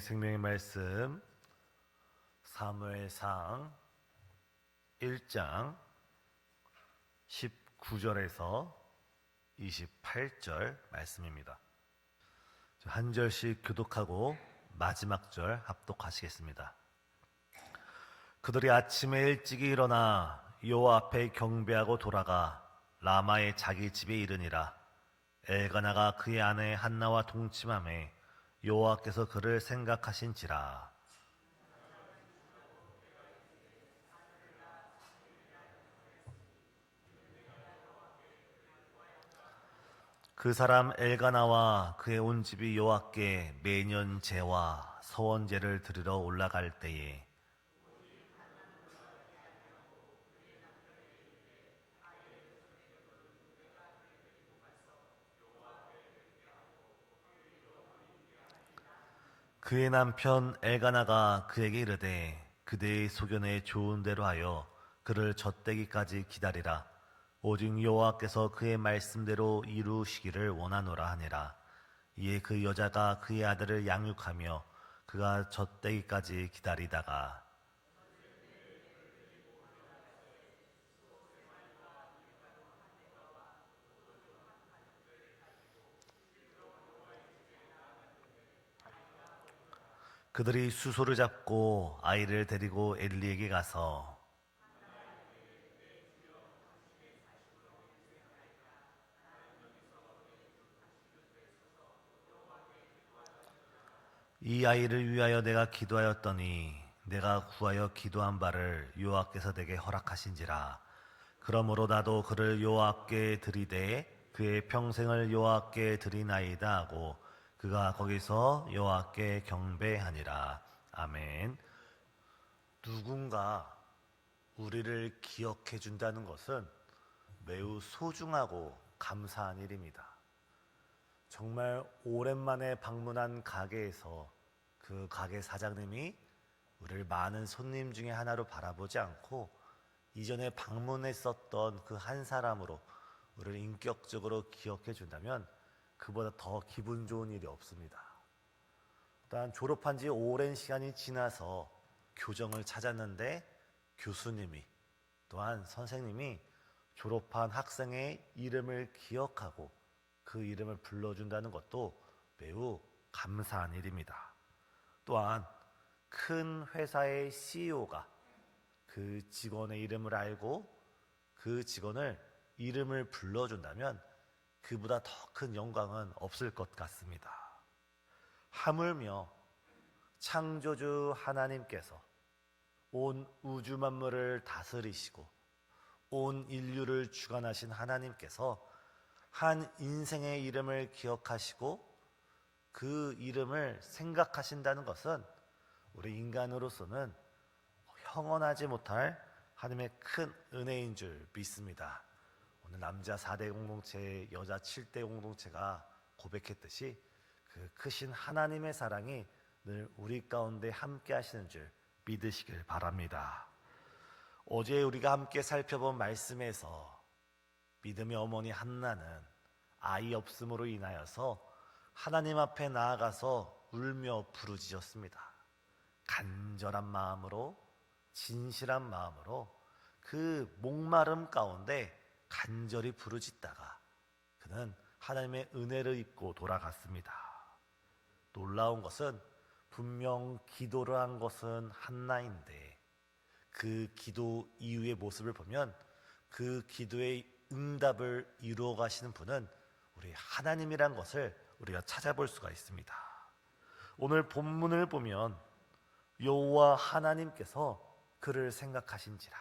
생명의 말씀 사무엘상 1장 19절에서 28절 말씀입니다. 한 절씩 교독하고 마지막 절 합독하시겠습니다. 그들이 아침에 일찍이 일어나 여호와 앞에 경배하고 돌아가 라마의 자기 집에 이르니라 엘가나가 그의 아내 한나와 동침함에 여호와께서 그를 생각하신지라. 그 사람 엘가나와 그의 온 집이 여호와께 매년 제와 서원제를 드리러 올라갈 때에 그의 남편 엘가나가 그에게 이르되 그대의 소견에 좋은 대로 하여 그를 젖대기까지 기다리라. 오직 여호와께서 그의 말씀대로 이루시기를 원하노라 하니라. 이에 그 여자가 그의 아들을 양육하며 그가 젖대기까지 기다리다가 그들이 수소를 잡고 아이를 데리고 엘리에게 가서 이 아이를 위하여 내가 기도하였더니 내가 구하여 기도한 바를 여호와께서 내게 허락하신지라. 그러므로 나도 그를 여호와께 드리되 그의 평생을 여호와께 드리나이다 하고 그가 거기서 여호와께 경배하니라 아멘 누군가 우리를 기억해 준다는 것은 매우 소중하고 감사한 일입니다. 정말 오랜만에 방문한 가게에서 그 가게 사장님이 우리를 많은 손님 중에 하나로 바라보지 않고 이전에 방문했었던 그 한 사람으로 우리를 인격적으로 기억해 준다면 그보다 더 기분 좋은 일이 없습니다. 일단 졸업한 지 오랜 시간이 지나서 교정을 찾았는데 교수님이 또한 선생님이 졸업한 학생의 이름을 기억하고 그 이름을 불러준다는 것도 매우 감사한 일입니다. 또한 큰 회사의 CEO가 그 직원의 이름을 알고 그 직원을 이름을 불러준다면 그보다 더 큰 영광은 없을 것 같습니다. 하물며 창조주 하나님께서 온 우주 만물을 다스리시고 온 인류를 주관하신 하나님께서 한 인생의 이름을 기억하시고 그 이름을 생각하신다는 것은 우리 인간으로서는 형언하지 못할 하나님의 큰 은혜인 줄 믿습니다. 오늘 남자 4대 공동체, 여자 7대 공동체가 고백했듯이 그 크신 하나님의 사랑이 늘 우리 가운데 함께 하시는 줄 믿으시길 바랍니다. 어제 우리가 함께 살펴본 말씀에서 믿음의 어머니 한나는 아이 없음으로 인하여서 하나님 앞에 나아가서 울며 부르짖었습니다. 간절한 마음으로 진실한 마음으로 그 목마름 가운데 간절히 부르짖다가 그는 하나님의 은혜를 입고 돌아갔습니다. 놀라운 것은 분명 기도를 한 것은 한나인데 그 기도 이후의 모습을 보면 그 기도의 응답을 이루어 가시는 분은 우리 하나님이란 것을 우리가 찾아볼 수가 있습니다. 오늘 본문을 보면 여호와 하나님께서 그를 생각하신지라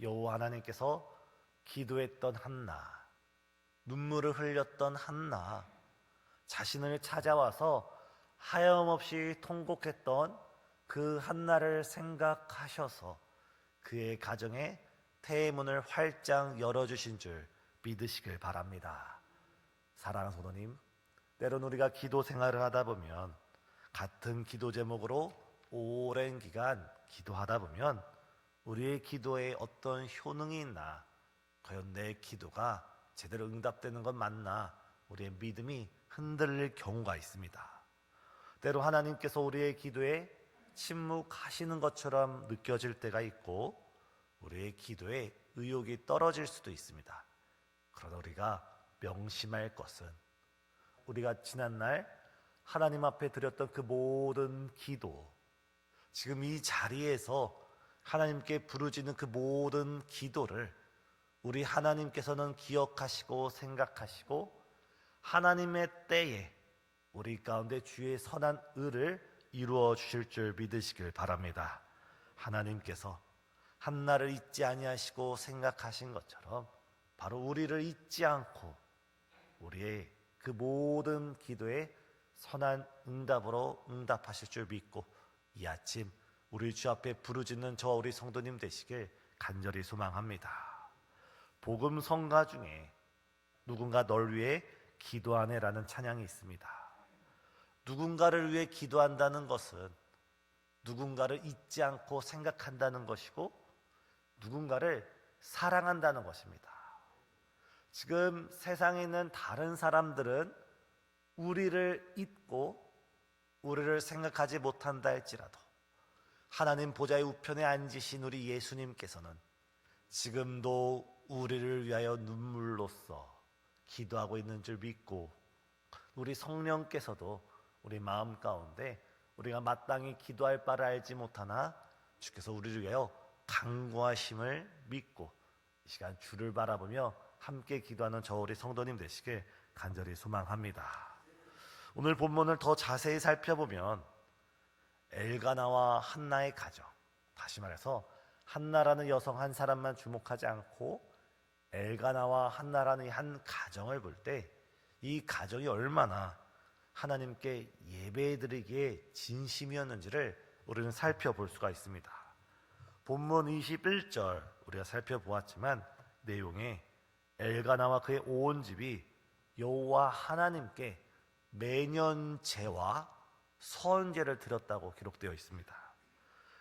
여호와 하나님께서 기도했던 한나 눈물을 흘렸던 한나 자신을 찾아와서 하염없이 통곡했던 그 한나를 생각하셔서 그의 가정에 태문을 활짝 열어주신 줄 믿으시길 바랍니다. 사랑하는 성도님, 때론 우리가 기도 생활을 하다 보면 같은 기도 제목으로 오랜 기간 기도하다 보면 우리의 기도에 어떤 효능이 있나, 과연 내 기도가 제대로 응답되는 건 맞나, 우리의 믿음이 흔들릴 경우가 있습니다. 때로 하나님께서 우리의 기도에 침묵하시는 것처럼 느껴질 때가 있고 우리의 기도에 의욕이 떨어질 수도 있습니다. 그러나 우리가 명심할 것은 우리가 지난날 하나님 앞에 드렸던 그 모든 기도, 지금 이 자리에서 하나님께 부르짖는 그 모든 기도를 우리 하나님께서는 기억하시고 생각하시고 하나님의 때에 우리 가운데 주의 선한 의를 이루어 주실 줄 믿으시길 바랍니다. 하나님께서 한나를 잊지 아니하시고 생각하신 것처럼 바로 우리를 잊지 않고 우리의 그 모든 기도에 선한 응답으로 응답하실 줄 믿고 이 아침 우리 주 앞에 부르짖는 저와 우리 성도님 되시길 간절히 소망합니다. 복음 성가 중에 누군가 널 위해 기도하네라는 찬양이 있습니다. 누군가를 위해 기도한다는 것은 누군가를 잊지 않고 생각한다는 것이고 누군가를 사랑한다는 것입니다. 지금 세상에 있는 다른 사람들은 우리를 잊고 우리를 생각하지 못한다 할지라도 하나님 보좌의 우편에 앉으신 우리 예수님께서는 지금도 우리를 위하여 눈물로써 기도하고 있는 줄 믿고 우리 성령께서도 우리 마음 가운데 우리가 마땅히 기도할 바를 알지 못하나 주께서 우리를 위하여 강구하심을 믿고 이 시간 주를 바라보며 함께 기도하는 저 우리 성도님 되시길 간절히 소망합니다. 오늘 본문을 더 자세히 살펴보면 엘가나와 한나의 가정 다시 말해서 한나라는 여성 한 사람만 주목하지 않고 엘가나와 한나라는 이한 가정을 볼 때 이 가정이 얼마나 하나님께 예배드리기에 진심이었는지를 우리는 살펴볼 수가 있습니다. 본문 21절 우리가 살펴보았지만 내용에 엘가나와 그의 온 집이 여호와 하나님께 매년 제와 선제를 드렸다고 기록되어 있습니다.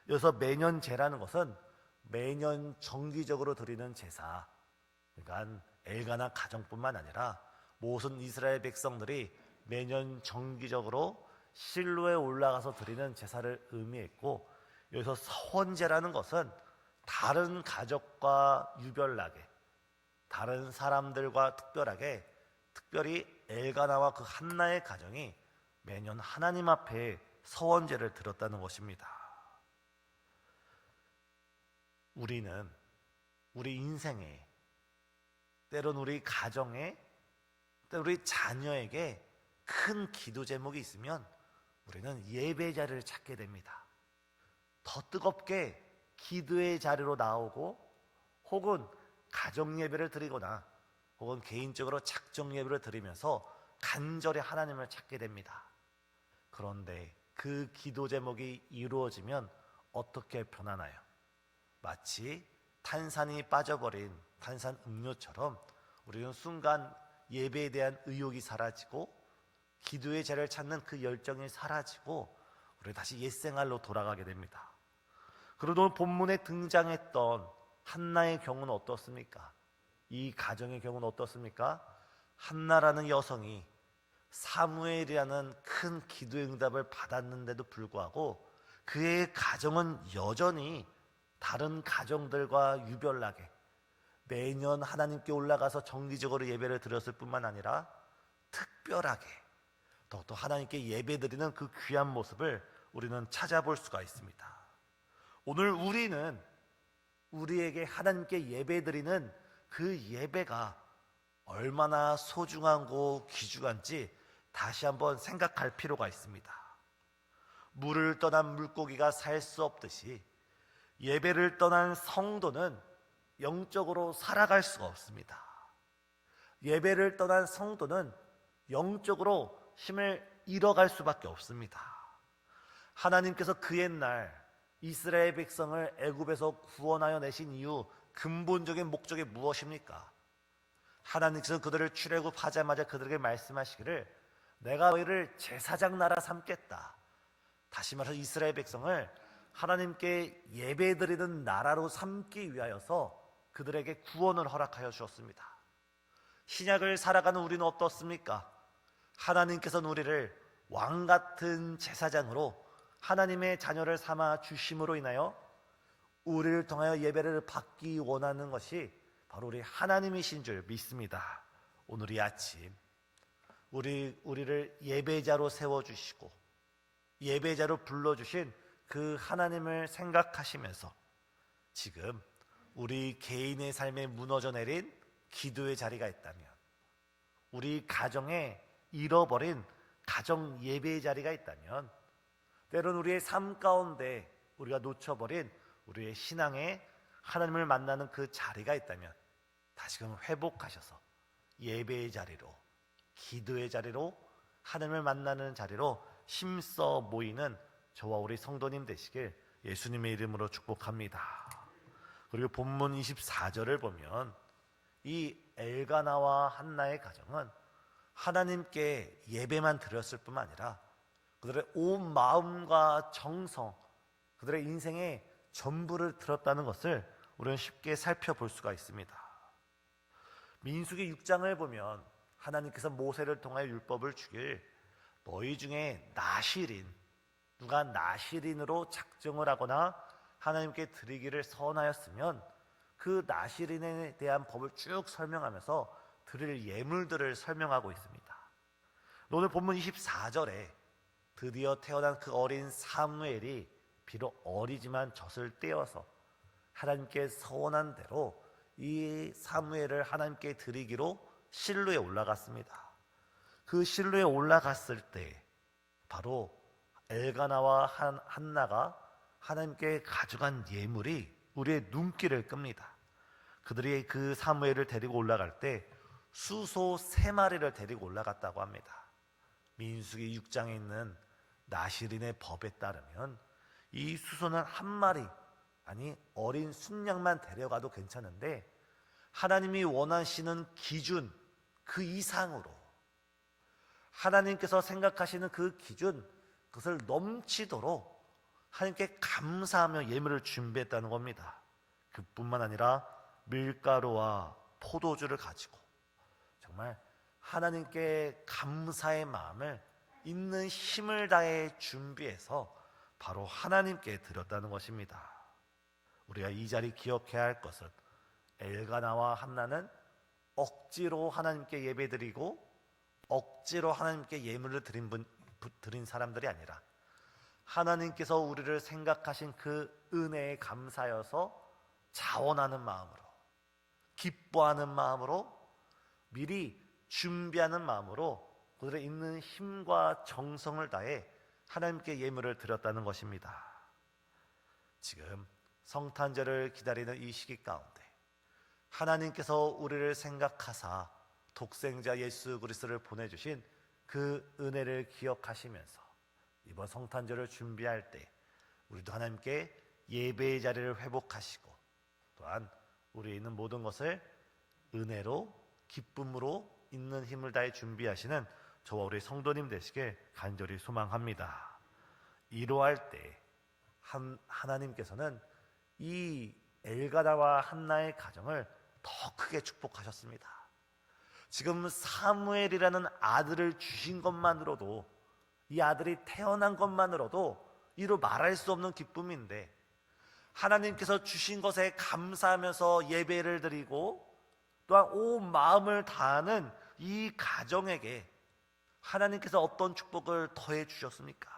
여기서 매년 제라는 것은 매년 정기적으로 드리는 제사. 그러니까 엘가나 가정뿐만 아니라 모든 이스라엘 백성들이 매년 정기적으로 실로에 올라가서 드리는 제사를 의미했고 여기서 선제라는 것은 다른 가족과 유별나게 다른 사람들과 특별하게 특별히 엘가나와 그 한나의 가정이 매년 하나님 앞에 서원제를 드렸다는 것입니다. 우리는 우리 인생에 때론 우리 가정에 때론 우리 자녀에게 큰 기도 제목이 있으면 우리는 예배 자리를 찾게 됩니다. 더 뜨겁게 기도의 자리로 나오고 혹은 가정 예배를 드리거나 혹은 개인적으로 작정 예배를 드리면서 간절히 하나님을 찾게 됩니다. 그런데 그 기도 제목이 이루어지면 어떻게 변하나요? 마치 탄산이 빠져버린 탄산 음료처럼 우리는 순간 예배에 대한 의욕이 사라지고 기도의 자리를 찾는 그 열정이 사라지고 우리 다시 옛 생활로 돌아가게 됩니다. 그러도 본문에 등장했던 한나의 경우는 어떻습니까? 이 가정의 경우는 어떻습니까? 한나라는 여성이 사무엘이라는 큰 기도의 응답을 받았는데도 불구하고 그의 가정은 여전히 다른 가정들과 유별나게 매년 하나님께 올라가서 정기적으로 예배를 드렸을 뿐만 아니라 특별하게 더욱더 하나님께 예배드리는 그 귀한 모습을 우리는 찾아볼 수가 있습니다. 오늘 우리는 우리에게 하나님께 예배드리는 그 예배가 얼마나 소중하고 귀중한지 다시 한번 생각할 필요가 있습니다. 물을 떠난 물고기가 살 수 없듯이 예배를 떠난 성도는 영적으로 살아갈 수가 없습니다. 예배를 떠난 성도는 영적으로 힘을 잃어갈 수밖에 없습니다. 하나님께서 그 옛날 이스라엘 백성을 애굽에서 구원하여 내신 이유 근본적인 목적이 무엇입니까? 하나님께서 그들을 출애굽하자마자 그들에게 말씀하시기를 내가 너희를 제사장 나라 삼겠다. 다시 말해서 이스라엘 백성을 하나님께 예배드리는 나라로 삼기 위하여서 그들에게 구원을 허락하여 주었습니다. 신약을 살아가는 우리는 어떻습니까? 하나님께서는 우리를 왕 같은 제사장으로 하나님의 자녀를 삼아 주심으로 인하여 우리를 통하여 예배를 받기 원하는 것이 바로 우리 하나님이신 줄 믿습니다. 오늘 이 아침 우리 우리를 예배자로 세워 주시고 예배자로 불러 주신 그 하나님을 생각하시면서 지금 우리 개인의 삶에 무너져 내린 기도의 자리가 있다면 우리 가정에 잃어버린 가정 예배의 자리가 있다면 때론 우리의 삶 가운데 우리가 놓쳐버린 우리의 신앙에 하나님을 만나는 그 자리가 있다면 다시금 회복하셔서 예배의 자리로 기도의 자리로 하나님을 만나는 자리로 힘써 모이는 저와 우리 성도님 되시길 예수님의 이름으로 축복합니다. 그리고 본문 24절을 보면 이 엘가나와 한나의 가정은 하나님께 예배만 드렸을 뿐만 아니라 그들의 온 마음과 정성, 그들의 인생의 전부를 들었다는 것을 우리는 쉽게 살펴볼 수가 있습니다. 민수기 6장을 보면 하나님께서 모세를 통하여 율법을 주길 너희 중에 나시린 누가 나시린으로 작정을 하거나 하나님께 드리기를 선하였으면 그 나시린에 대한 법을 쭉 설명하면서 드릴 예물들을 설명하고 있습니다. 오늘 본문 24절에 드디어 태어난 그 어린 사무엘이 비록 어리지만 젖을 떼어서 하나님께 서원한 대로 이 사무엘을 하나님께 드리기로 실로에 올라갔습니다. 그 실로에 올라갔을 때 바로 엘가나와 한, 한나가 하나님께 가져간 예물이 우리의 눈길을 끕니다. 그들이 그 사무엘을 데리고 올라갈 때 수소 세 마리를 데리고 올라갔다고 합니다. 민수기 6장에 있는 나시린의 법에 따르면 이 수소는 한 마리 아니 어린 순양만 데려가도 괜찮은데 하나님이 원하시는 기준 그 이상으로 하나님께서 생각하시는 그 기준 그것을 넘치도록 하나님께 감사하며 예물을 준비했다는 겁니다. 그뿐만 아니라 밀가루와 포도주를 가지고 정말 하나님께 감사의 마음을 있는 힘을 다해 준비해서 바로 하나님께 드렸다는 것입니다. 우리가 이 자리 기억해야 할 것은 엘가나와 한나는 억지로 하나님께 예배드리고 억지로 하나님께 예물을 드린 분 드린 사람들이 아니라 하나님께서 우리를 생각하신 그 은혜에 감사여서 자원하는 마음으로 기뻐하는 마음으로 미리 준비하는 마음으로 그들의 있는 힘과 정성을 다해 하나님께 예물을 드렸다는 것입니다. 지금 성탄절을 기다리는 이 시기 가운데 하나님께서 우리를 생각하사 독생자 예수 그리스도를 보내주신 그 은혜를 기억하시면서 이번 성탄절을 준비할 때 우리도 하나님께 예배의 자리를 회복하시고 또한 우리에 있는 모든 것을 은혜로 기쁨으로 있는 힘을 다해 준비하시는 저와 우리 성도님 되시길 간절히 소망합니다. 이러할 때 한, 하나님께서는 이 엘가다와 한나의 가정을 더 크게 축복하셨습니다. 지금 사무엘이라는 아들을 주신 것만으로도 이 아들이 태어난 것만으로도 이로 말할 수 없는 기쁨인데 하나님께서 주신 것에 감사하면서 예배를 드리고 또한 온 마음을 다하는 이 가정에게 하나님께서 어떤 축복을 더해 주셨습니까?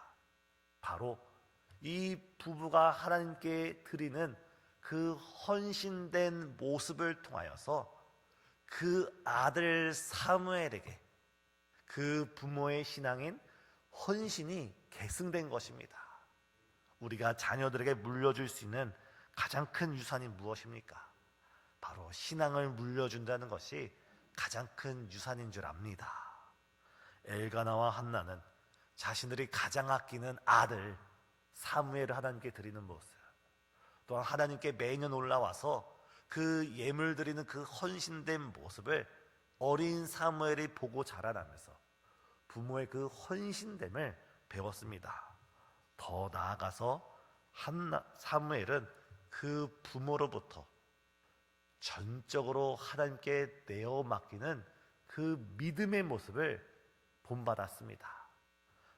바로 이 부부가 하나님께 드리는 그 헌신된 모습을 통하여서 그 아들 사무엘에게 그 부모의 신앙인 헌신이 계승된 것입니다. 우리가 자녀들에게 물려줄 수 있는 가장 큰 유산이 무엇입니까? 바로 신앙을 물려준다는 것이 가장 큰 유산인 줄 압니다. 엘가나와 한나는 자신들이 가장 아끼는 아들 사무엘을 하나님께 드리는 모습, 또한 하나님께 매년 올라와서 그 예물 드리는 그 헌신된 모습을 어린 사무엘이 보고 자라나면서 부모의 그 헌신됨을 배웠습니다. 더 나아가서 한나, 사무엘은 그 부모로부터 전적으로 하나님께 내어 맡기는 그 믿음의 모습을 본받았습니다.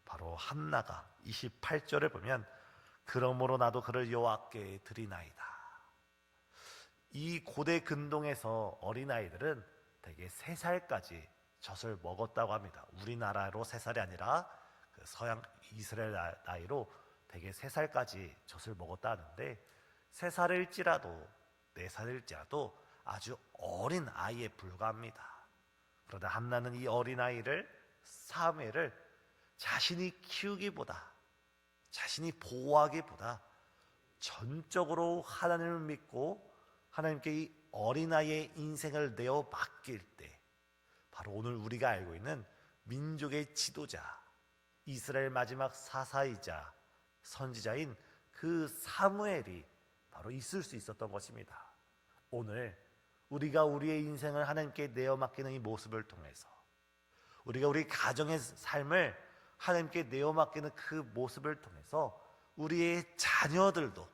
바로 한나가 28절을 보면 그러므로 나도 그를 여호와께 드리나이다. 이 고대 근동에서 어린아이들은 대개 세살까지 젖을 먹었다고 합니다. 우리나라로 세 살이 아니라 그 서양 이스라엘 나- 나이로 대개 세 살까지 젖을 먹었다 하는데 세 살일지라도 네 살일지라도 아주 어린 아이에 불과합니다. 그러나 한나는 이 어린 아이를 사무엘을 자신이 키우기보다 자신이 보호하기보다 전적으로 하나님을 믿고 하나님께 이 어린아이의 인생을 내어 맡길 때 바로 오늘 우리가 알고 있는 민족의 지도자 이스라엘 마지막 사사이자 선지자인 그 사무엘이 바로 있을 수 있었던 것입니다. 오늘 우리가 우리의 인생을 하나님께 내어 맡기는 이 모습을 통해서 우리가 우리 가정의 삶을 하나님께 내어 맡기는 그 모습을 통해서 우리의 자녀들도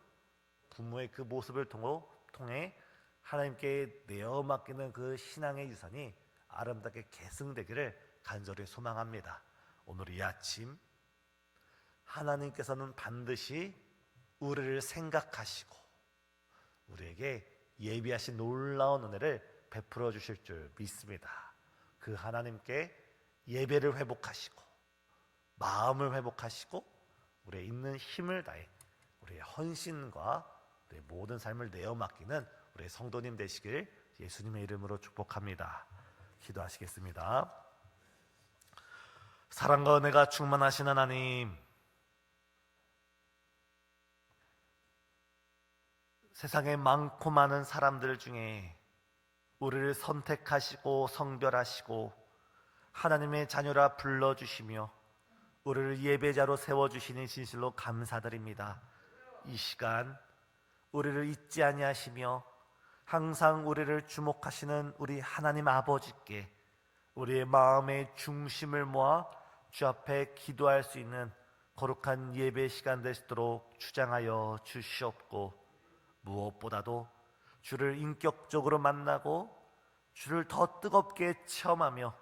부모의 그 모습을 통해, 하나님께 내어 맡기는 그 신앙의 유산이 아름답게 계승되기를 간절히 소망합니다. 오늘 이 아침 하나님께서는 반드시 우리를 생각하시고 우리에게 예비하신 놀라운 은혜를 베풀어 주실 줄 믿습니다. 그 하나님께 예배를 회복하시고 마음을 회복하시고 우리의 있는 힘을 다해 우리의 헌신과 우리의 모든 삶을 내어 맡기는 우리의 성도님 되시길 예수님의 이름으로 축복합니다. 기도하시겠습니다. 사랑과 은혜가 충만하신 하나님 세상에 많고 많은 사람들 중에 우리를 선택하시고 성별하시고 하나님의 자녀라 불러주시며 우리를 예배자로 세워주시니 진실로 감사드립니다. 이 시간 우리를 잊지 아니하시며 항상 우리를 주목하시는 우리 하나님 아버지께 우리의 마음의 중심을 모아 주 앞에 기도할 수 있는 거룩한 예배 시간 되시도록 주장하여 주시옵고 무엇보다도 주를 인격적으로 만나고 주를 더 뜨겁게 체험하며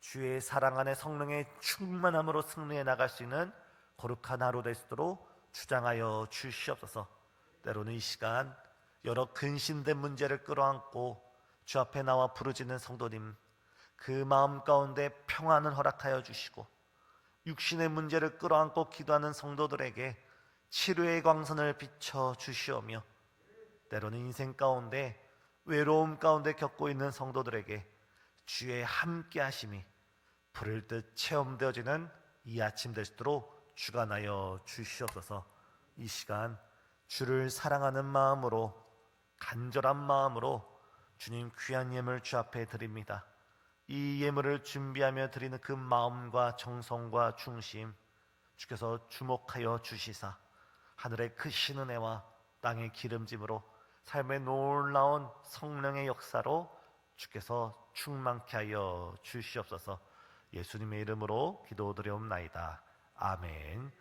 주의 사랑 안에 성령의 충만함으로 승리해 나갈 수 있는 거룩한 하루 되시도록 주장하여 주시옵소서. 때로는 이 시간 여러 근심된 문제를 끌어안고 주 앞에 나와 부르짖는 성도님 그 마음 가운데 평안을 허락하여 주시고 육신의 문제를 끌어안고 기도하는 성도들에게 치료의 광선을 비춰 주시오며 때로는 인생 가운데 외로움 가운데 겪고 있는 성도들에게 주의 함께 하심이 불을 듯 체험되어지는 이 아침 되시도록 주관하여 주시옵소서. 이 시간 주를 사랑하는 마음으로 간절한 마음으로 주님 귀한 예물 주 앞에 드립니다 이 예물을 준비하며 드리는 그 마음과 정성과 중심 주께서 주목하여 주시사 하늘의 크신 은혜와 땅의 기름짐으로 삶의 놀라운 성령의 역사로 주께서 충만케 하여 주시옵소서 예수님의 이름으로 기도드려옵나이다. 아멘.